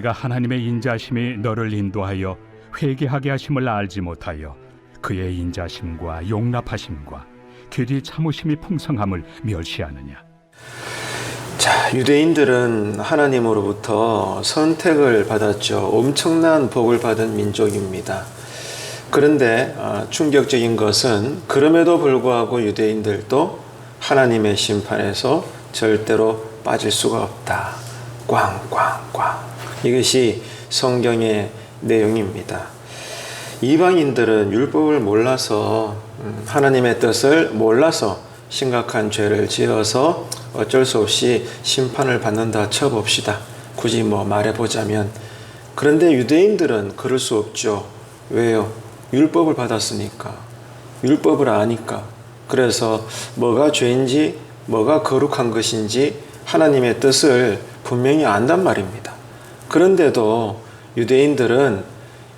내가 하나님의 인자심이 너를 인도하여 회개하게 하심을 알지 못하여 그의 인자심과 용납하심과 길이 참으심이 풍성함을 멸시하느냐 자, 유대인들은 하나님으로부터 선택을 받았죠. 엄청난 복을 받은 민족입니다. 그런데 아, 충격적인 것은 그럼에도 불구하고 유대인들도 하나님의 심판에서 절대로 빠질 수가 없다. 꽝꽝꽝. 이것이 성경의 내용입니다. 이방인들은 율법을 몰라서 음, 하나님의 뜻을 몰라서 심각한 죄를 지어서 어쩔 수 없이 심판을 받는다 쳐봅시다. 굳이 뭐 말해보자면. 그런데 유대인들은 그럴 수 없죠. 왜요? 율법을 받았으니까. 율법을 아니까. 그래서 뭐가 죄인지, 뭐가 거룩한 것인지 하나님의 뜻을 분명히 안단 말입니다. 그런데도 유대인들은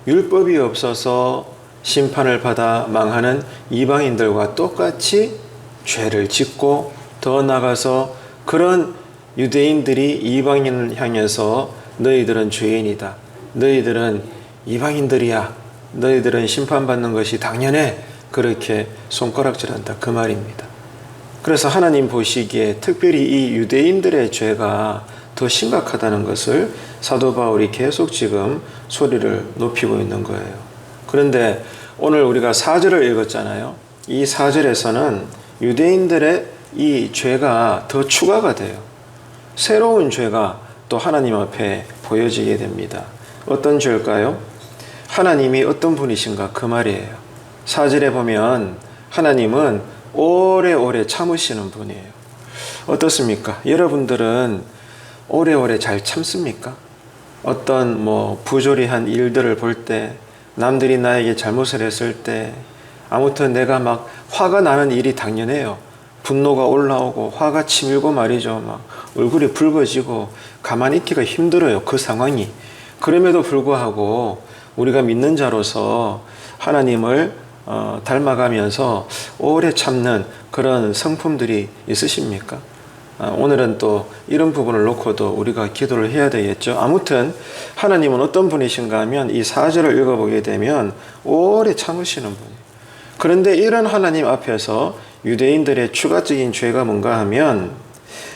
율법이 없어서 심판을 받아 망하는 이방인들과 똑같이 죄를 짓고 더 나가서 그런 유대인들이 이방인을 향해서 너희들은 죄인이다. 너희들은 이방인들이야. 너희들은 심판받는 것이 당연해. 그렇게 손가락질한다. 그 말입니다. 그래서 하나님 보시기에 특별히 이 유대인들의 죄가 더 심각하다는 것을 사도 바울이 계속 지금 소리를 높이고 있는 거예요. 그런데 오늘 우리가 4절을 읽었잖아요. 이 4절에서는 유대인들의 이 죄가 더 추가가 돼요. 새로운 죄가 또 하나님 앞에 보여지게 됩니다. 어떤 죄일까요? 하나님이 어떤 분이신가 그 말이에요. 4절에 보면 하나님은 오래오래 참으시는 분이에요. 어떻습니까? 여러분들은 오래오래 잘 참습니까? 어떤 뭐 부조리한 일들을 볼 때, 남들이 나에게 잘못을 했을 때, 아무튼 내가 막 화가 나는 일이 당연해요. 분노가 올라오고 화가 치밀고 말이죠. 막 얼굴이 붉어지고 가만히 있기가 힘들어요. 그 상황이. 그럼에도 불구하고 우리가 믿는 자로서 하나님을 어, 닮아가면서 오래 참는 그런 성품들이 있으십니까? 아, 오늘은 또 이런 부분을 놓고도 우리가 기도를 해야 되겠죠. 아무튼 하나님은 어떤 분이신가 하면 이 4절을 읽어보게 되면 오래 참으시는 분이에요. 그런데 이런 하나님 앞에서 유대인들의 추가적인 죄가 뭔가 하면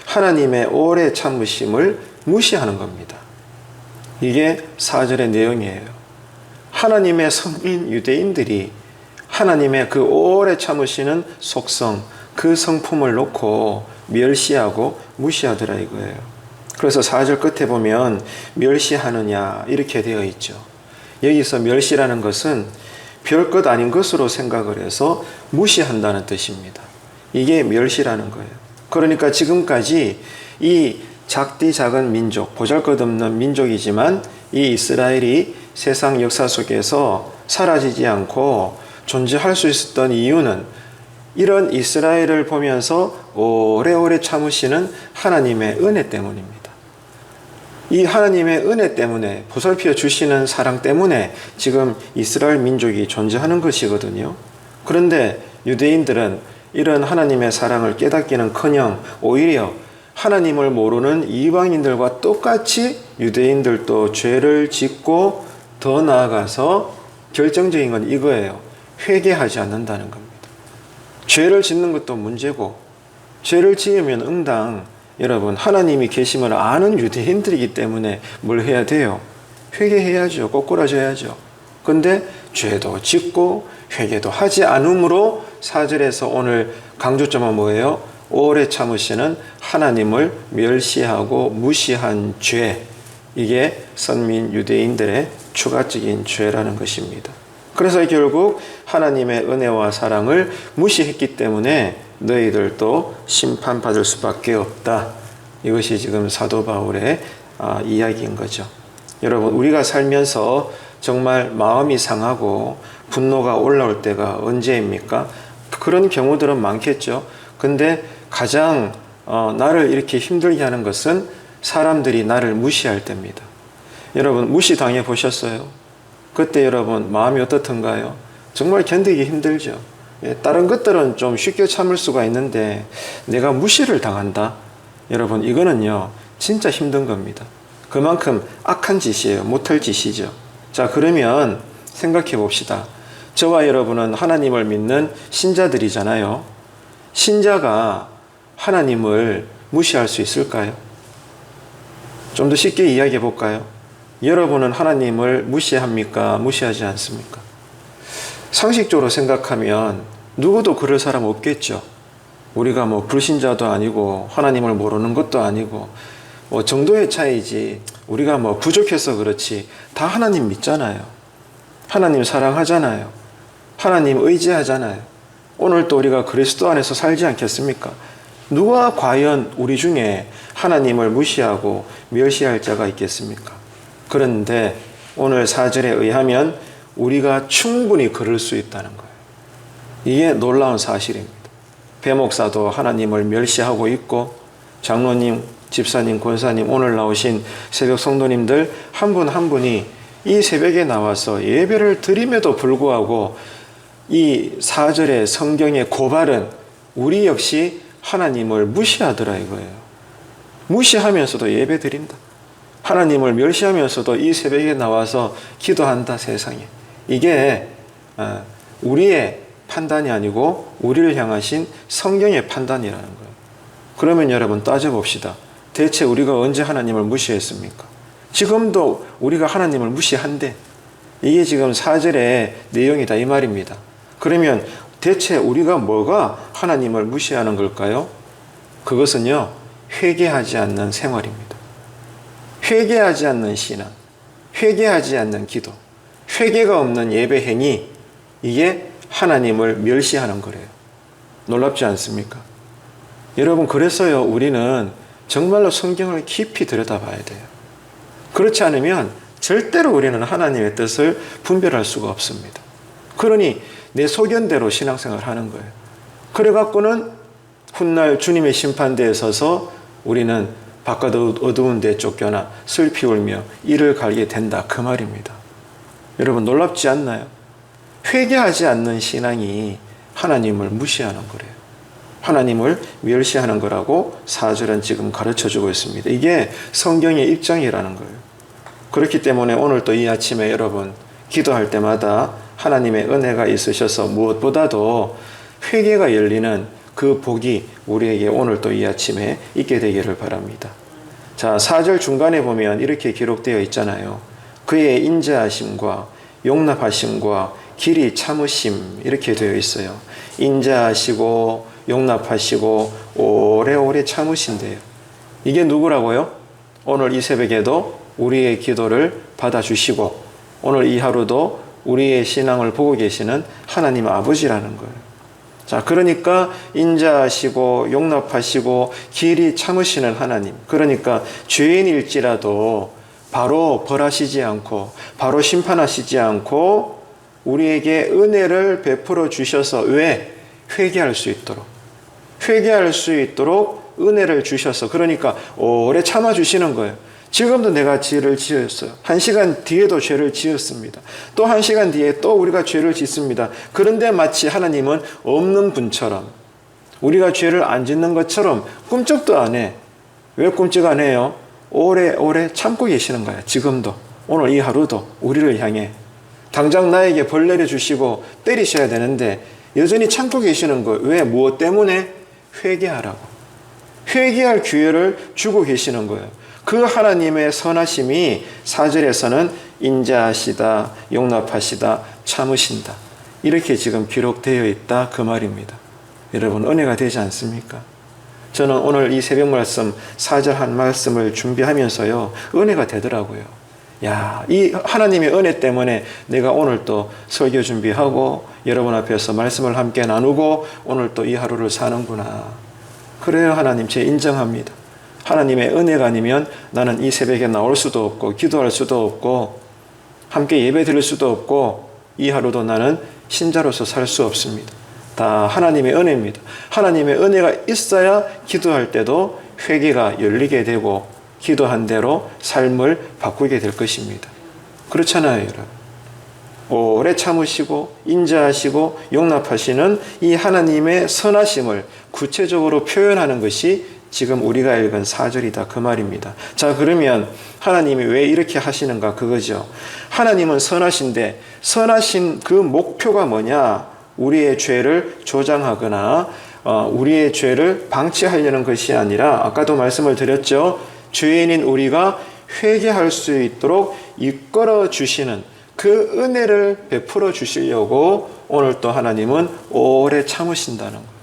하나님의 오래 참으심을 무시하는 겁니다. 이게 4절의 내용이에요. 하나님의 성인 유대인들이 하나님의 그 오래 참으시는 속성, 그 성품을 놓고 멸시하고 무시하더라 이거예요. 그래서 4절 끝에 보면 멸시하느냐 이렇게 되어 있죠. 여기서 멸시라는 것은 별 것 아닌 것으로 생각을 해서 무시한다는 뜻입니다. 이게 멸시라는 거예요. 그러니까 지금까지 이 작디 작은 민족, 보잘것없는 민족이지만 이 이스라엘이 세상 역사 속에서 사라지지 않고 존재할 수 있었던 이유는 이런 이스라엘을 보면서 오래오래 참으시는 하나님의 은혜 때문입니다. 이 하나님의 은혜 때문에 보살펴 주시는 사랑 때문에 지금 이스라엘 민족이 존재하는 것이거든요. 그런데 유대인들은 이런 하나님의 사랑을 깨닫기는커녕 오히려 하나님을 모르는 이방인들과 똑같이 유대인들도 죄를 짓고 더 나아가서 결정적인 건 이거예요. 회개하지 않는다는 겁니다. 죄를 짓는 것도 문제고 죄를 지으면 응당 여러분 하나님이 계심을 아는 유대인들이기 때문에 뭘 해야 돼요? 회개해야죠. 꼬꾸라져야죠. 근데 죄도 짓고 회개도 하지 않으므로 사절에서 오늘 강조점은 뭐예요? 오래 참으시는 하나님을 멸시하고 무시한 죄. 이게 선민 유대인들의 추가적인 죄라는 것입니다. 그래서 결국 하나님의 은혜와 사랑을 무시했기 때문에 너희들도 심판받을 수밖에 없다. 이것이 지금 사도 바울의 아, 이야기인 거죠. 여러분, 우리가 살면서 정말 마음이 상하고 분노가 올라올 때가 언제입니까? 그런 경우들은 많겠죠. 근데 가장 어, 나를 이렇게 힘들게 하는 것은 사람들이 나를 무시할 때입니다. 여러분, 무시당해 보셨어요? 그때 여러분, 마음이 어떻던가요? 정말 견디기 힘들죠. 예, 다른 것들은 좀 쉽게 참을 수가 있는데 내가 무시를 당한다. 여러분, 이거는요, 진짜 힘든 겁니다. 그만큼 악한 짓이에요. 못할 짓이죠. 자, 그러면 생각해 봅시다. 저와 여러분은 하나님을 믿는 신자들이잖아요. 신자가 하나님을 무시할 수 있을까요? 좀 더 쉽게 이야기해 볼까요? 여러분은 하나님을 무시합니까? 무시하지 않습니까? 상식적으로 생각하면 누구도 그럴 사람 없겠죠. 우리가 뭐 불신자도 아니고 하나님을 모르는 것도 아니고 뭐 정도의 차이지 우리가 뭐 부족해서 그렇지 다 하나님 믿잖아요. 하나님 사랑하잖아요. 하나님 의지하잖아요. 오늘 또 우리가 그리스도 안에서 살지 않겠습니까? 누가 과연 우리 중에 하나님을 무시하고 멸시할 자가 있겠습니까? 그런데 오늘 사절에 의하면 우리가 충분히 그럴 수 있다는 거예요. 이게 놀라운 사실입니다. 배목사도 하나님을 멸시하고 있고 장로님, 집사님, 권사님 오늘 나오신 새벽 성도님들 한 분한 분이 이 새벽에 나와서 예배를 드림에도 불구하고 이 사절의 성경의 고발은 우리 역시 하나님을 무시하더라 이거예요. 무시하면서도 예배 드린다. 하나님을 멸시하면서도 이 새벽에 나와서 기도한다 세상에. 이게 어, 우리의 판단이 아니고 우리를 향하신 성경의 판단이라는 거예요. 그러면 여러분 따져봅시다. 대체 우리가 언제 하나님을 무시했습니까? 지금도 우리가 하나님을 무시한데 이게 지금 사절의 내용이다 이 말입니다. 그러면 대체 우리가 뭐가 하나님을 무시하는 걸까요? 그것은요 회개하지 않는 생활입니다. 회개하지 않는 신앙, 회개하지 않는 기도, 회개가 없는 예배 행위 이게 하나님을 멸시하는 거래요. 놀랍지 않습니까? 여러분 그래서요 우리는 정말로 성경을 깊이 들여다봐야 돼요. 그렇지 않으면 절대로 우리는 하나님의 뜻을 분별할 수가 없습니다. 그러니 내 소견대로 신앙생활 하는 거예요. 그래 갖고는 훗날 주님의 심판대에 서서 우리는 바깥 어두운 데 쫓겨나 슬피 울며 이를 갈게 된다 그 말입니다. 여러분 놀랍지 않나요? 회개하지 않는 신앙이 하나님을 무시하는 거래요. 하나님을 멸시하는 거라고 사절은 지금 가르쳐 주고 있습니다. 이게 성경의 입장이라는 거예요. 그렇기 때문에 오늘 또이 아침에 여러분 기도할 때마다 하나님의 은혜가 있으셔서 무엇보다도 회개가 열리는 그 복이 우리에게 오늘 또 이 아침에 있게 되기를 바랍니다. 자, 4절 중간에 보면 이렇게 기록되어 있잖아요. 그의 인자하심과 용납하심과 길이 참으심 이렇게 되어 있어요. 인자하시고 용납하시고 오래오래 참으신대요. 이게 누구라고요? 오늘 이 새벽에도 우리의 기도를 받아주시고 오늘 이 하루도 우리의 신앙을 보고 계시는 하나님 아버지라는 거예요. 자, 그러니까 인자하시고 용납하시고 길이 참으시는 하나님. 그러니까 죄인일지라도 바로 벌하시지 않고 바로 심판하시지 않고 우리에게 은혜를 베풀어 주셔서 왜 회개할 수 있도록 회개할 수 있도록 은혜를 주셔서 그러니까 오래 참아 주시는 거예요. 지금도 내가 죄를 지었어요. 한 시간 뒤에도 죄를 지었습니다. 또 한 시간 뒤에 또 우리가 죄를 짓습니다. 그런데 마치 하나님은 없는 분처럼 우리가 죄를 안 짓는 것처럼 꿈쩍도 안 해. 왜 꿈쩍 안 해요? 오래오래 참고 계시는 거야. 지금도. 오늘 이 하루도 우리를 향해. 당장 나에게 벌 내려주시고 때리셔야 되는데 여전히 참고 계시는 거예요. 왜? 무엇 때문에? 회개하라고. 회개할 기회를 주고 계시는 거예요. 그 하나님의 선하심이 사절에서는 인자하시다, 용납하시다, 참으신다. 이렇게 지금 기록되어 있다 그 말입니다. 여러분 은혜가 되지 않습니까? 저는 오늘 이 새벽 말씀 사절 한 말씀을 준비하면서요 은혜가 되더라고요. 야, 이 하나님의 은혜 때문에 내가 오늘 또 설교 준비하고 여러분 앞에서 말씀을 함께 나누고 오늘 또 이 하루를 사는구나. 그래요, 하나님. 제 인정합니다. 하나님의 은혜가 아니면 나는 이 새벽에 나올 수도 없고, 기도할 수도 없고, 함께 예배 드릴 수도 없고, 이 하루도 나는 신자로서 살 수 없습니다. 다 하나님의 은혜입니다. 하나님의 은혜가 있어야 기도할 때도 회개가 열리게 되고, 기도한 대로 삶을 바꾸게 될 것입니다. 그렇잖아요, 여러분. 오래 참으시고 인자하시고 용납하시는 이 하나님의 선하심을 구체적으로 표현하는 것이 지금 우리가 읽은 4절이다 그 말입니다. 자 그러면 하나님이 왜 이렇게 하시는가 그거죠. 하나님은 선하신데 선하신 그 목표가 뭐냐? 우리의 죄를 조장하거나 어, 우리의 죄를 방치하려는 것이 아니라 아까도 말씀을 드렸죠. 죄인인 우리가 회개할 수 있도록 이끌어 주시는 그 은혜를 베풀어 주시려고 오늘 또 하나님은 오래 참으신다는 거예요.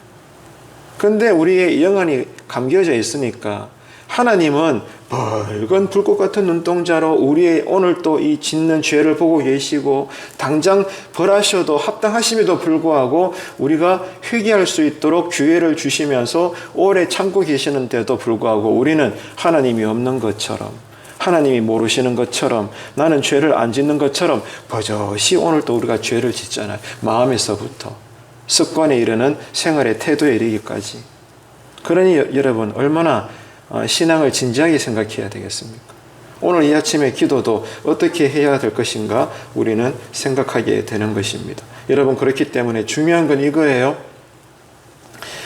근데 우리의 영안이 감겨져 있으니까 하나님은 벌건 불꽃 같은 눈동자로 우리의 오늘 또 이 짓는 죄를 보고 계시고 당장 벌하셔도 합당하심에도 불구하고 우리가 회개할 수 있도록 기회를 주시면서 오래 참고 계시는데도 불구하고 우리는 하나님이 없는 것처럼 하나님이 모르시는 것처럼 나는 죄를 안 짓는 것처럼 버젓이 오늘 또 우리가 죄를 짓잖아요. 마음에서부터 습관에 이르는 생활의 태도에 이르기까지. 그러니 여- 여러분 얼마나 어, 신앙을 진지하게 생각해야 되겠습니까? 오늘 이 아침의 기도도 어떻게 해야 될 것인가 우리는 생각하게 되는 것입니다. 여러분 그렇기 때문에 중요한 건 이거예요.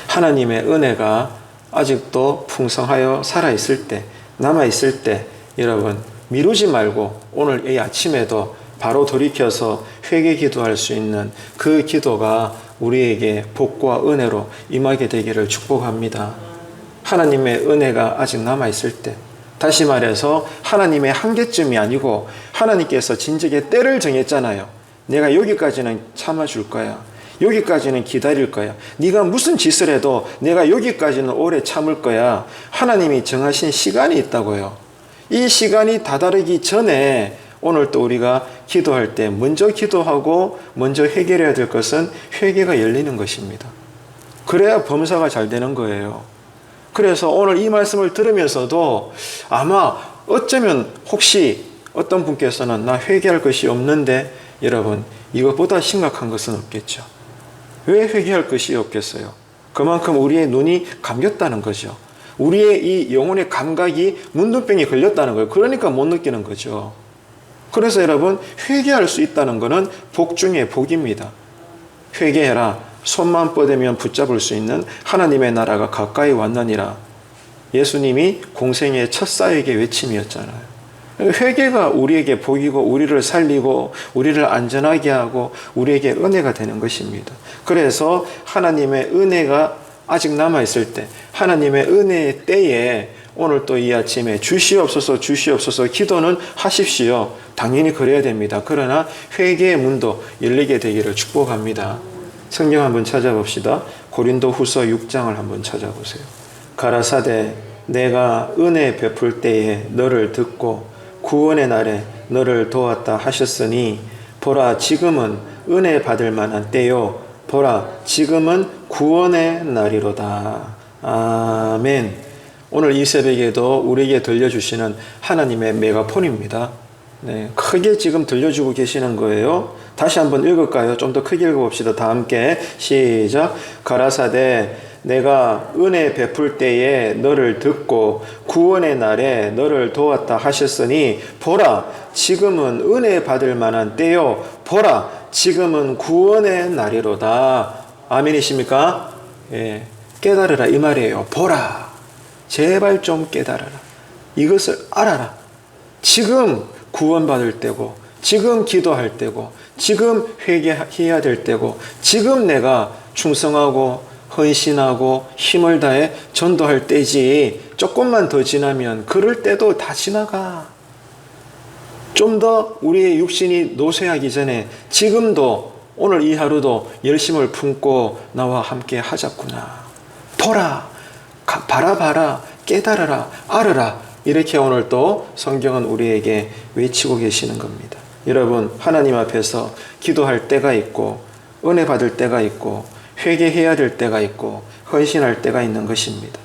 하나님의 은혜가 아직도 풍성하여 살아 있을 때, 남아 있을 때, 여러분 미루지 말고 오늘 이 아침에도 바로 돌이켜서 회개 기도할 수 있는 그 기도가 우리에게 복과 은혜로 임하게 되기를 축복합니다. 하나님의 은혜가 아직 남아 있을 때, 다시 말해서 하나님의 한계쯤이 아니고 하나님께서 진즉에 때를 정했잖아요. 내가 여기까지는 참아줄 거야. 여기까지는 기다릴 거야. 네가 무슨 짓을 해도 내가 여기까지는 오래 참을 거야. 하나님이 정하신 시간이 있다고요. 이 시간이 다다르기 전에 오늘 또 우리가 기도할 때 먼저 기도하고 먼저 해결해야 될 것은 회개가 열리는 것입니다. 그래야 범사가 잘 되는 거예요. 그래서 오늘 이 말씀을 들으면서도 아마 어쩌면 혹시 어떤 분께서는 나 회개할 것이 없는데 여러분 이것보다 심각한 것은 없겠죠. 왜 회개할 것이 없겠어요? 그만큼 우리의 눈이 감겼다는 거죠. 우리의 이 영혼의 감각이 문둥병이 걸렸다는 거예요. 그러니까 못 느끼는 거죠. 그래서 여러분 회개할 수 있다는 것은 복 중에 복입니다. 회개해라. 손만 뻗으면 붙잡을 수 있는 하나님의 나라가 가까이 왔느니라. 예수님이 공생의 첫 사역의 외침이었잖아요. 회개가 우리에게 복이고 우리를 살리고 우리를 안전하게 하고 우리에게 은혜가 되는 것입니다. 그래서 하나님의 은혜가 아직 남아 있을 때 하나님의 은혜의 때에 오늘 또 이 아침에 주시옵소서 주시옵소서 기도는 하십시오. 당연히 그래야 됩니다. 그러나 회개의 문도 열리게 되기를 축복합니다. 성경 한번 찾아봅시다. 고린도 후서 6장을 한번 찾아보세요. 가라사대 내가 은혜 베풀 때에 너를 듣고 구원의 날에 너를 도왔다 하셨으니 보라 지금은 은혜 받을 만한 때요 보라 지금은 구원의 날이로다. 아멘. 오늘 이 새벽에도 우리에게 들려주시는 하나님의 메가폰입니다. 네, 크게 지금 들려주고 계시는 거예요. 다시 한번 읽을까요? 좀 더 크게 읽어봅시다. 다 함께 시작. 가라사대 내가 은혜 베풀 때에 너를 듣고 구원의 날에 너를 도왔다 하셨으니 보라 지금은 은혜 받을 만한 때요. 보라 지금은 구원의 날이로다. 아멘이십니까? 예, 깨달으라 이 말이에요. 보라 제발 좀 깨달아라. 이것을 알아라. 지금 구원받을 때고, 지금 기도할 때고, 지금 회개해야 될 때고, 지금 내가 충성하고, 헌신하고, 힘을 다해 전도할 때지, 조금만 더 지나면 그럴 때도 다 지나가. 좀 더 우리의 육신이 노쇠하기 전에 지금도 오늘 이 하루도 열심을 품고 나와 함께 하자꾸나. 가- 바라봐라, 깨달아라, 알아라. 이렇게 오늘 또 성경은 우리에게 외치고 계시는 겁니다. 여러분, 하나님 앞에서 기도할 때가 있고, 은혜 받을 때가 있고, 회개해야 될 때가 있고, 헌신할 때가 있는 것입니다.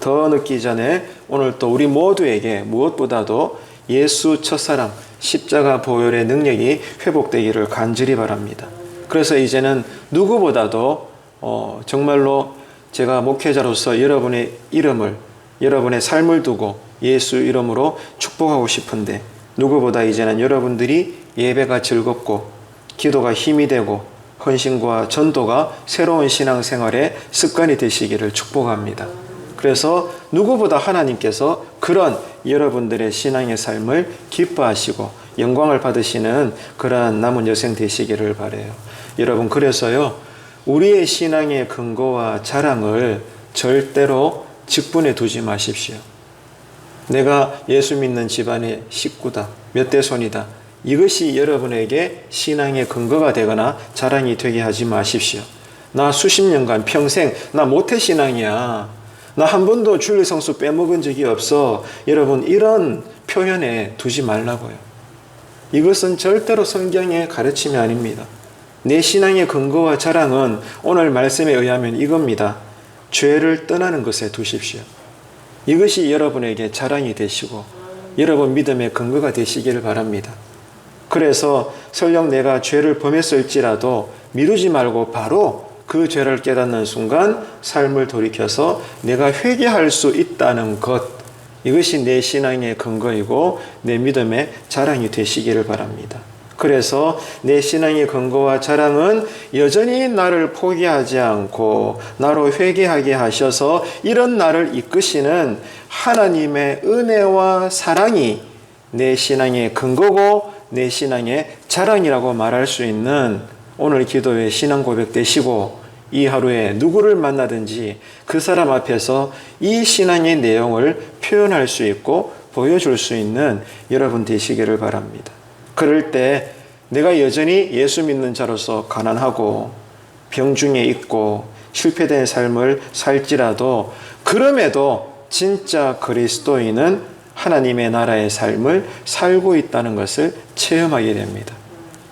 더 늦기 전에 오늘 또 우리 모두에게 무엇보다도 예수 첫사랑 십자가 보혈의 능력이 회복되기를 간절히 바랍니다. 그래서 이제는 누구보다도 어, 정말로 제가 목회자로서 여러분의 이름을 여러분의 삶을 두고 예수 이름으로 축복하고 싶은데 누구보다 이제는 여러분들이 예배가 즐겁고 기도가 힘이 되고 헌신과 전도가 새로운 신앙생활의 습관이 되시기를 축복합니다. 그래서 누구보다 하나님께서 그런 여러분들의 신앙의 삶을 기뻐하시고 영광을 받으시는 그러한 남은 여생 되시기를 바래요. 여러분 그래서요. 우리의 신앙의 근거와 자랑을 절대로 직분에 두지 마십시오. 내가 예수 믿는 집안의 식구다. 몇 대 손이다. 이것이 여러분에게 신앙의 근거가 되거나 자랑이 되게 하지 마십시오. 나 수십 년간 평생 나 모태 신앙이야. 나 한 번도 주일 성수 빼먹은 적이 없어. 여러분 이런 표현에 두지 말라고요. 이것은 절대로 성경의 가르침이 아닙니다. 내 신앙의 근거와 자랑은 오늘 말씀에 의하면 이겁니다. 죄를 떠나는 것에 두십시오. 이것이 여러분에게 자랑이 되시고 여러분 믿음의 근거가 되시기를 바랍니다. 그래서 설령 내가 죄를 범했을지라도 미루지 말고 바로 그 죄를 깨닫는 순간 삶을 돌이켜서 내가 회개할 수 있다는 것 이것이 내 신앙의 근거이고 내 믿음의 자랑이 되시기를 바랍니다. 그래서 내 신앙의 근거와 자랑은 여전히 나를 포기하지 않고 나로 회개하게 하셔서 이런 나를 이끄시는 하나님의 은혜와 사랑이 내 신앙의 근거고 내 신앙의 자랑이라고 말할 수 있는 오늘 기도의 신앙 고백 되시고 이 하루에 누구를 만나든지 그 사람 앞에서 이 신앙의 내용을 표현할 수 있고 보여줄 수 있는 여러분 되시기를 바랍니다. 그럴 때 내가 여전히 예수 믿는 자로서 가난하고 병중에 있고 실패된 삶을 살지라도 그럼에도 진짜 그리스도인은 하나님의 나라의 삶을 살고 있다는 것을 체험하게 됩니다.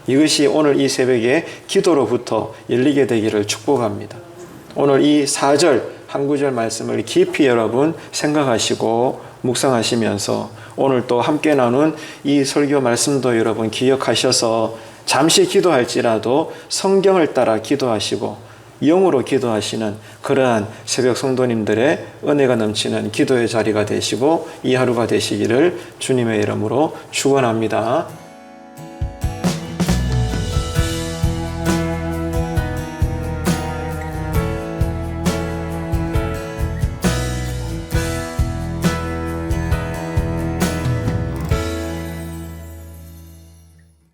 이것이 오늘 이 새벽에 기도로부터 열리게 되기를 축복합니다. 오늘 이 4절 한 구절 말씀을 깊이 여러분 생각하시고 묵상하시면서 오늘 또 함께 나눈 이 설교 말씀도 여러분 기억하셔서 잠시 기도할지라도 성경을 따라 기도하시고 영으로 기도하시는 그러한 새벽 성도님들의 은혜가 넘치는 기도의 자리가 되시고 이 하루가 되시기를 주님의 이름으로 축원합니다.